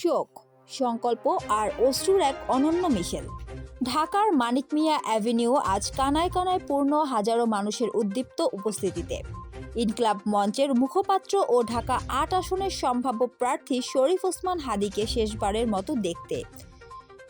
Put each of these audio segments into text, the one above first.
শোক, সংকল্প আর অশ্রুর এক অনন্য মিশেল। ঢাকার মানিক মিয়া অ্যাভিনিউ আজ কানায় কানায় পূর্ণ হাজারো মানুষের উদ্দীপ্ত উপস্থিতিতে। ইনক্লাব মঞ্চের মুখপাত্র ও ঢাকা আট আসনের সম্ভাব্য প্রার্থী শরীফ ওসমান হাদিকে শেষবারের মতো দেখতে।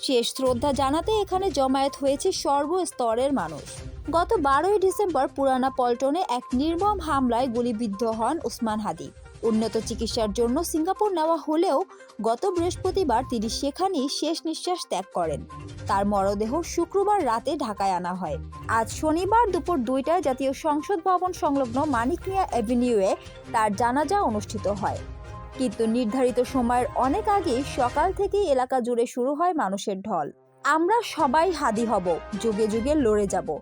শেষ শ্রদ্ধা জানাতে এখানে জমায়েত হয়েছে সর্বস্তরের মানুষ। গত বারোই ডিসেম্বর পুরানা পল্টনে এক নির্মম হামলায় গুলিবিদ্ধ হন উসমান হাদি। উন্নত চিকিৎসার জন্য সিঙ্গাপুর নেওয়া হলেও গত বৃহস্পতিবার তিনি সেখানেই শেষ নিঃশ্বাস ত্যাগ করেন। তার মরদেহ শুক্রবার রাতে ঢাকায় আনা হয়। আজ শনিবার দুপুর দুইটায় জাতীয় সংসদ ভবন সংলগ্ন মানিক মিয়া অ্যাভিনিউয়ে তার জানাজা অনুষ্ঠিত হয়। কিন্তু নির্ধারিত সময়ের অনেক আগেই সকাল থেকেই এলাকা জুড়ে শুরু হয় মানুষের ঢল। আমরা সবাই হাদি হব, যুগে যুগে লড়ে যাব।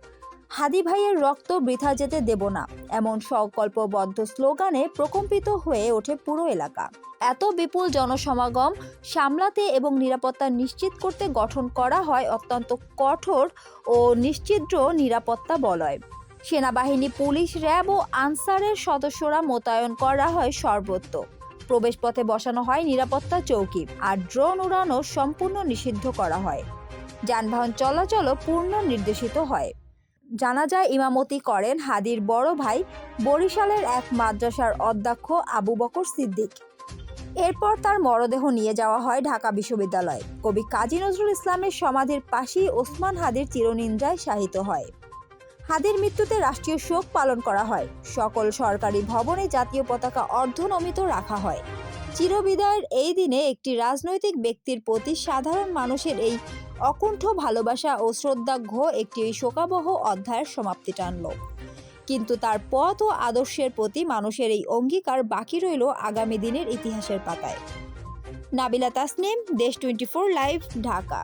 হাদি ভাইয়ের রক্ত বৃথা যেতে দেব না। এমন সংকল্পবদ্ধ স্লোগানে প্রকম্পিত হয়ে ওঠে পুরো এলাকা। এত বিপুল জনসমাগম সামলাতে এবং নিরাপত্তা নিশ্চিত করতে গঠন করা হয় অত্যন্ত কঠোর ও নিশ্চিদ্র নিরাপত্তা বলয়। সেনাবাহিনী, পুলিশ, র্যাব ও আনসারের সদস্যরা মোতায়েন করা হয় সর্বত্র। প্রবেশপথে বসানো হয় নিরাপত্তা চৌকি আর ড্রোন উড়ানো সম্পূর্ণ নিষিদ্ধ করা হয়। যানবাহন চলাচলও পূর্ণ নির্দেশিত হয়। জানা যায় ইমামতি করেন হাদির বড় ভাই বরিশালের এক মাদ্রাসার অধ্যক্ষ আবু বকর সিদ্দিক। এরপর তার মরদেহ নিয়ে যাওয়া হয় ঢাকা বিশ্ববিদ্যালয়। কবি কাজী নজরুল ইসলামের সমাধির পাশেই ওসমান হাদির চিরনিন্দ্রায় শাহিত হয়। হাদির মৃত্যুতে রাষ্ট্রীয় শোক পালন করা হয়। সকল সরকারি ভবনে জাতীয় পতাকা অর্ধনমিত রাখা হয়। চিরবিদায়ের এই দিনে একটি রাজনৈতিক ব্যক্তির প্রতি সাধারণ মানুষের এই অকুণ্ঠ ভালোবাসা ও শ্রদ্ধাঘ্য একটি শোকাবহ অধ্যায়ের সমাপ্তি টানল। কিন্তু তার পথ ও আদর্শের প্রতি মানুষের এই অঙ্গীকার বাকি রইল আগামী দিনের ইতিহাসের পাতায়। নাবিলা তাসনিম, দেশ টোয়েন্টি ফোর লাইভ, ঢাকা।